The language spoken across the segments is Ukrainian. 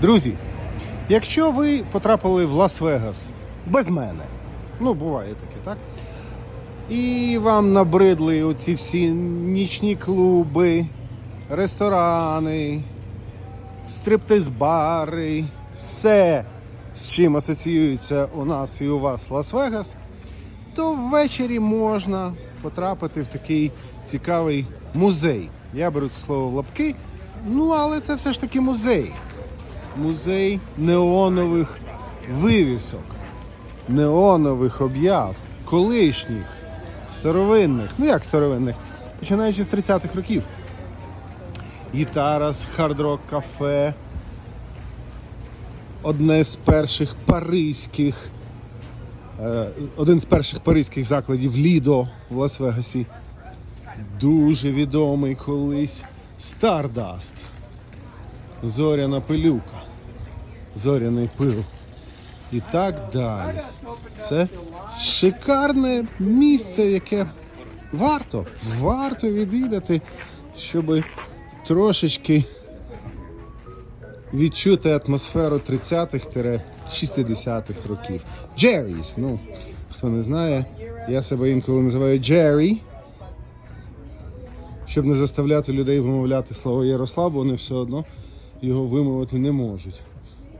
Друзі, якщо ви потрапили в Лас-Вегас без мене, ну буває таке, так? І вам набридли оці всі нічні клуби, ресторани, стриптиз-бари, все, з чим асоціюється у нас і у вас Лас-Вегас, то ввечері можна потрапити в такий цікавий музей. Я беру це слово в лапки, ну але це все ж таки музей. Музей неонових вивісок, неонових об'яв, колишніх, старовинних, ну як старовинних, починаючи з 30-х років. Гітара з хард-рок кафе, одне з перших паризьких, е, один з перших паризьких закладів Лідо в Лас-Вегасі. Дуже відомий колись Stardust. Зоряна пилюка, зоряний пил. І так далі. Це шикарне місце, яке варто, варто відвідати, щоб трошечки відчути атмосферу 30-х-60-х років. Джерріс, ну, хто не знає, я себе інколи називаю Джеррі. Щоб не заставляти людей вимовляти слово Ярослав, вони все одно його вимовити не можуть.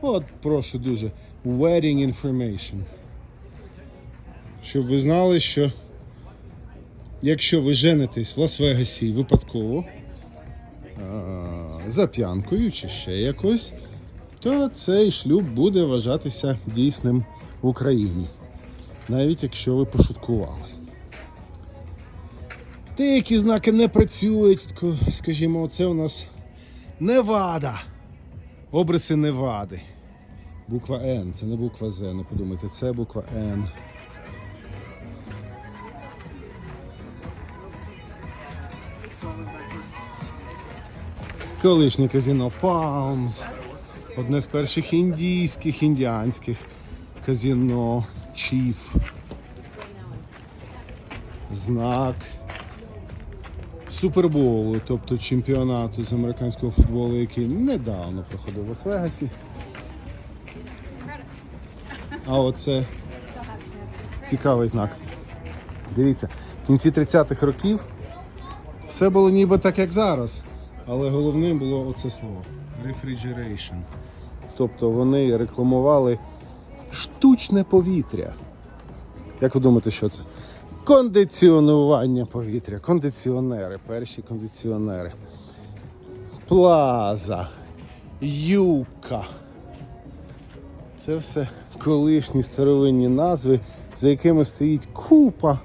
От, прошу дуже, wedding information. Щоб ви знали, що якщо ви женитесь в Лас-Вегасі випадково, за п'янкою чи ще якось, то цей шлюб буде вважатися дійсним в Україні. Навіть якщо ви пошуткували. Деякі знаки не працюють, скажімо, це у нас Невада. Обриси Невади. Буква Н, це не буква З, не подумайте, це буква Н. Колишнє казино Palms. Одне з перших індійських, індіанських казино Чіф. Знак Суперболу, тобто чемпіонату з американського футболу, який недавно проходив в Лас-Вегасі. А оце цікавий знак. Дивіться, в кінці 30-х років все було ніби так, як зараз. Але головним було оце слово refrigeration. Тобто вони рекламували штучне повітря. Як ви думаєте, що це? Кондиціонування повітря, кондиціонери, перші кондиціонери. Плаза, юка. Це все колишні старовинні назви, за якими стоїть купа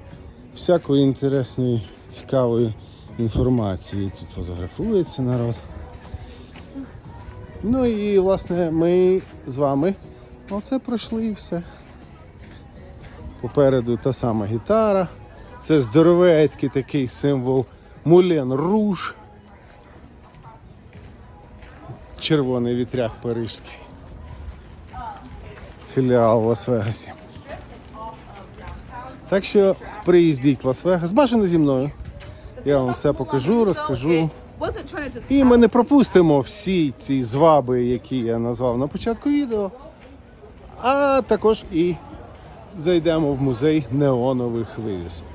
всякої інтересної, цікавої інформації. Тут фотографується народ. Ну і власне ми з вами оце пройшли і все. Попереду та сама гітара. Це здоровецький такий символ Мулен Руж. Червоний вітряк парижський. Філіал в Лас-Вегасі. Так що приїздіть в Лас-Вегас, бажано зі мною. Я вам все покажу, розкажу. І ми не пропустимо всі ці зваби, які я назвав на початку відео. А також і зайдемо в музей неонових вивісок.